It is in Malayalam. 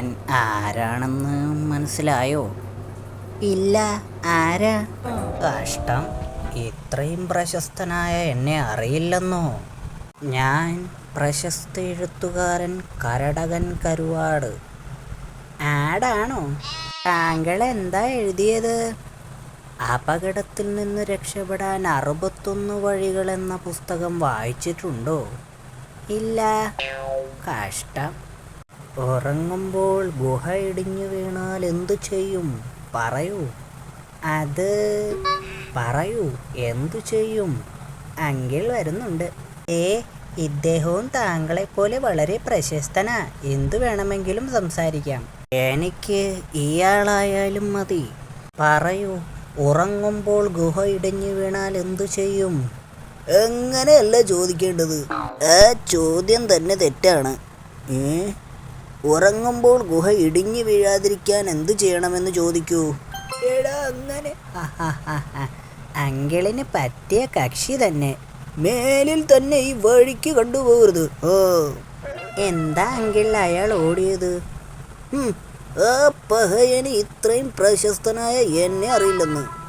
ഞാൻ ആരാണെന്ന് മനസ്സിലായോ? ഇല്ല ആരാ? കഷ്ടം. ഇത്രയും പ്രശസ്തനായ എന്നെ അറിയില്ലെന്നോ? ഞാൻ പ്രശസ്ത എഴുത്തുകാരൻ കരടകൻ കരുവാട്. ആടാണോ? താങ്കൾ എന്താ എഴുതിയത്? അപകടത്തിൽ നിന്ന് രക്ഷപ്പെടാൻ അറുപത്തൊന്ന് വഴികൾ എന്ന പുസ്തകം വായിച്ചിട്ടുണ്ടോ? ഇല്ല. കഷ്ടം. ഉറങ്ങുമ്പോൾ ഗുഹ ഇടിഞ്ഞു വീണാൽ എന്തു ചെയ്യും? പറയൂ. അത് പറയൂ. എന്തു ചെയ്യും? അങ്കിൾ വരുന്നുണ്ട്. ഏ ഇദ്ദേഹവും താങ്കളെ പോലെ വളരെ പ്രശസ്തനാ. എന്തു വേണമെങ്കിലും സംസാരിക്കാം. എനിക്ക് ഇയാളായാലും മതി. പറയൂ. ഉറങ്ങുമ്പോൾ ഗുഹ ഇടിഞ്ഞു വീണാൽ എന്തു ചെയ്യും? എങ്ങനെയല്ല ചോദിക്കേണ്ടത്? ആ ചോദ്യം തന്നെ തെറ്റാണ്. ഏ? ഉറങ്ങുമ്പോൾ ഗുഹ ഇടിഞ്ഞു വീഴാതിരിക്കാൻ എന്തു ചെയ്യണമെന്ന് ചോദിക്കൂ. എടാ അങ്ങനെ. അങ്കിളിന് പറ്റിയ കക്ഷി തന്നെ. മേലിൽ തന്നെ ഈ വഴിക്ക് കണ്ടുപോകരുത്. ഓ എന്താ അങ്കിൾ അയാൾ ഓടിയത്? ആ പഹയന് ഇത്രയും പ്രശസ്തനായ എന്നെ അറിയില്ലെന്ന്.